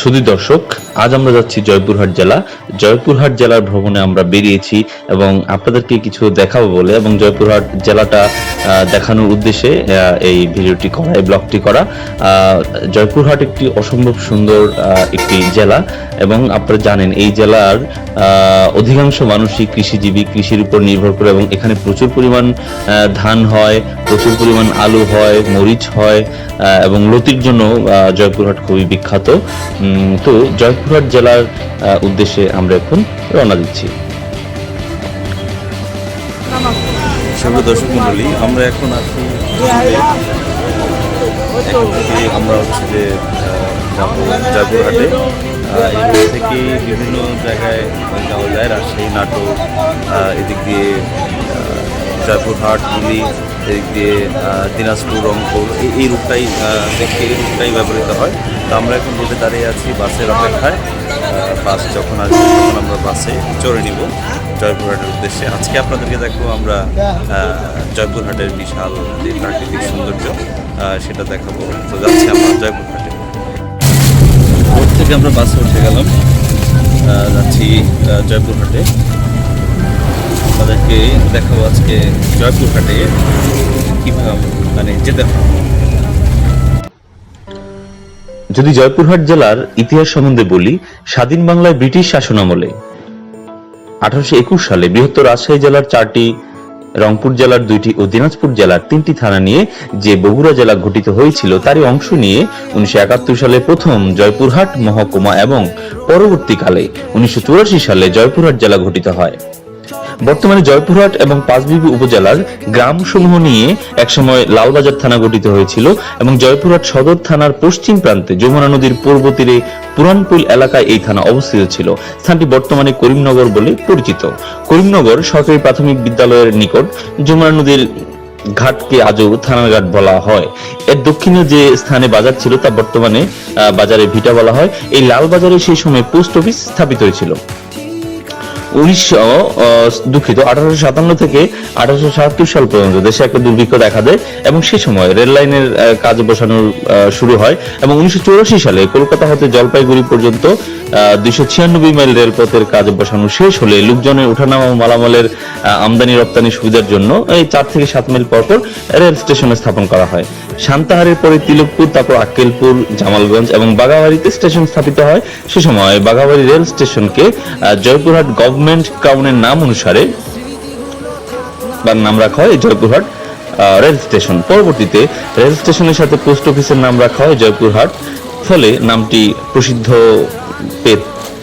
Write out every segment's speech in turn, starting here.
সুধী দর্শক, আজ আমরা যাচ্ছি জয়পুরহাট জেলা। জয়পুরহাট জেলার ভ্রমণে আমরা বেরিয়েছি এবং আপনাদেরকে কিছু দেখাবো বলে এবং জয়পুরহাট জেলাটা দেখানোর উদ্দেশ্যে এই ভিডিওটি করা, এই ব্লগটি করা। জয়পুরহাট একটি অসম্ভব সুন্দর একটি জেলা এবং আপনারা জানেন এই জেলার অধিকাংশ মানুষই কৃষিজীবী, কৃষির উপর নির্ভর করে এবং এখানে প্রচুর পরিমাণ ধান হয়, প্রচুর পরিমাণ আলু হয়, মরিচ হয় এবং লতির জন্য জয়পুরহাট খুবই বিখ্যাত। তো জয়পুরহাট জেলার উদ্দেশ্যে আমরা এখন রওনা দিচ্ছি। সুপ্রিয় দর্শক মন্ডলী আমরা এখন আছি আমরা হচ্ছে যে জয়পুরহাটে। এখান থেকে বিভিন্ন জায়গায় যাওয়া যায়, রাজশাহী নাটক এদিক দিয়ে জয়পুরহাট হুলি এদিক দিয়ে দিনাজপুর রংপুর এই- আহ, দেখে এই রূপটাই ব্যবহৃত হয়। তো আমরা এখন রোডে দাঁড়িয়ে আছি বাসের অপেক্ষায়। বাস যখন আসবে তখন আমরা বাসে চড়ে নিব জয়পুরহাটের উদ্দেশ্যে। আজকে আপনাদেরকে দেখব আমরা জয়পুরহাটের বিশাল যে প্রাকৃতিক সৌন্দর্য সেটা দেখাবো। তো যাচ্ছি আমরা জয়পুরহাটে। রোড থেকে আমরা বাসে উঠে গেলাম। যাচ্ছি জয়পুরহাটে। আপনাদেরকে দেখাবো আজকে জয়পুরহাটে কীভাবে মানে যেতে হয়। যদি জয়পুরহাট জেলার ইতিহাস সম্বন্ধে বলি, স্বাধীন বাংলায় ব্রিটিশ শাসনামলে আঠারোশো একুশ সালে বৃহত্তর রাজশাহী জেলার চারটি, রংপুর জেলার দুইটি ও দিনাজপুর জেলার তিনটি থানা নিয়ে যে বগুড়া জেলা গঠিত হয়েছিল, তারই অংশ নিয়ে উনিশশো একাত্তর সালে প্রথম জয়পুরহাট মহকুমা এবং পরবর্তীকালে উনিশশো চুরাশি সালে জয়পুরহাট জেলা গঠিত হয়। বর্তমানে জয়পুরহাট এবং পাঁচবিবি উপজেলার গ্রামসমূহ নিয়ে একসময় লালবাজার থানা গঠিত হয়েছিল এবং জয়পুরহাট সদর থানার পশ্চিম প্রান্তে যমুনা নদীর পূর্ব তীরে পুরানপুল এলাকায় এই থানা অবস্থিত ছিল। স্থানটি বর্তমানে করিমনগর বলে পরিচিত। করিমনগর সরকারি প্রাথমিক বিদ্যালয়ের নিকট যমুনা নদীর ঘাটকে আজও থানার ঘাট বলা হয়। এর দক্ষিণে যে স্থানে বাজার ছিল তা বর্তমানে বাজারে ভিটা বলা হয়। এই লাল বাজারে সেই সময় পোস্ট অফিস স্থাপিত হয়েছিল। উনিশশো দুঃখিত, আঠারোশো সাতান্ন থেকে আঠারোশো সাতাত্তর সাল পর্যন্ত দেশে একটা দুর্ভিক্ষ দেখা দেয় এবং সে সময় রেল লাইনের কাজ বসানোর শুরু হয় এবং উনিশশো সালে কলকাতা হতে জলপাইগুড়ি পর্যন্ত দুইশো ছিয়ানব্বই মাইল রেলপথের কাজ বসানো শেষ হলে লোকজনের ওঠানামা মালামালের আমদানি রপ্তানি সুবিধার জন্য এই চার থেকে সাত মাইল পর পর রেল স্টেশনে স্থাপন করা হয়। সান্তাহারের পরে তিলকপুর, তারপর আক্কেলপুর, জামালগঞ্জ এবং বাগাবাড়িতে স্টেশন স্থাপিত হয়। সে সময় বাগাবাড়ি রেল স্টেশনকে জয়পুরহাট গভর্নমেন্ট ক্রাউনের নাম অনুসারে বা নাম রাখা হয় জয়পুরহাট রেল স্টেশন। পরবর্তীতে রেল স্টেশনের সাথে পোস্ট অফিসের নাম রাখা হয় জয়পুরহাট। ফলে নামটি প্রসিদ্ধ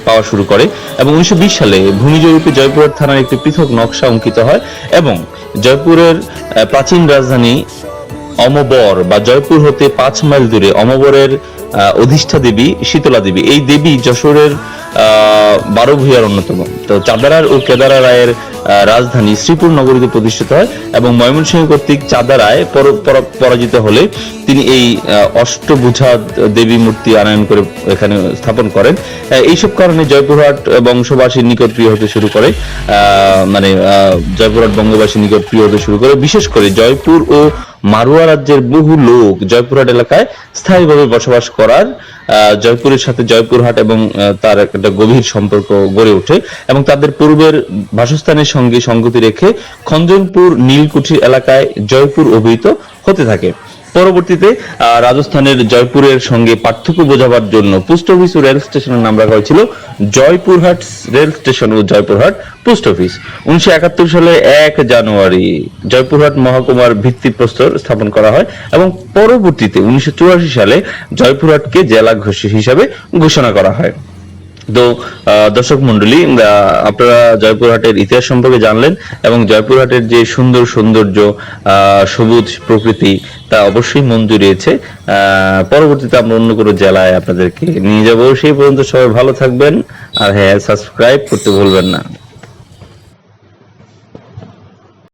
পাওয়া শুরু করে এবং উনিশশো বিশ সালে ভূমি জরিপে জয়পুরের থানার একটি পৃথক নকশা অঙ্কিত হয় এবং জয়পুরের প্রাচীন রাজধানী অমবর বা জয়পুর হতে পাঁচ মাইল দূরে অমবরের অধিষ্ঠা দেবী, শীতলা দেবী, এই দেবী যশোরের বারো ভূয়ার অন্যতম। তো চাঁদারার ও কেদারা রায়ের রাজধানী শ্রীপুর নগরীতে প্রতিষ্ঠিত হয় এবং ময়মনসিংহ কর্তৃক চাঁদা রায় পর- পর- পরাজিত হলে তিনি এই অষ্টভুজা দেবী মূর্তি আনয়ন করে এখানে স্থাপন করেন। এইসব কারণে জয়পুরহাট বংশবাসীর নিকট প্রিয় হতে শুরু করে মানে জয়পুরহাট বঙ্গবাসীর নিকট প্রিয় হতে শুরু করে। বিশেষ করে জয়পুর ও মারুয়া রাজ্যের বহু লোক জয়পুরহাট এলাকায় স্থায়ীভাবে বসবাস করার জয়পুরের সাথে জয়পুরহাট এবং তার একটা গভীর সম্পর্ক গড়ে ওঠে এবং তাদের পূর্বের বাসস্থানের সঙ্গে সঙ্গতি রেখে খঞ্জনপুর, নীলকুঠি এলাকায় জয়পুর অভিহিত হতে থাকে। পরবর্তীতে রাজস্থানের জয়পুরের সঙ্গে পার্থক্য বোঝাবার জন্য পোস্ট অফিস ও রেল স্টেশনের নাম রাখা হয়েছিল জয়পুরহাট রেল স্টেশন ও জয়পুরহাট পোস্ট অফিস। উনিশশো একাত্তর সালে এক জানুয়ারি জয়পুরহাট মহকুমার ভিত্তিপ্রস্তর স্থাপন করা হয় এবং পরবর্তীতে উনিশশো চুরাশি সালে জয়পুরহাটকে জেলা ঘোষ- হিসাবে ঘোষণা করা হয়। তো দর্শক মন্ডলী আপনারা জয়পুরহাটের ইতিহাস সম্পর্কে জানলেন এবং জয়পুরহাটের যে সুন্দর সৌন্দর্য সবুজ প্রকৃতি, তা অবশ্যই মন জুড়িয়েছে। পরবর্তীতে আমরা অন্য কোনো জেলায় আপনাদেরকে নিয়ে যাব। সেই পর্যন্ত সবাই ভালো থাকবেন। আর হ্যাঁ সাবস্ক্রাইব করতে ভুলবেন না।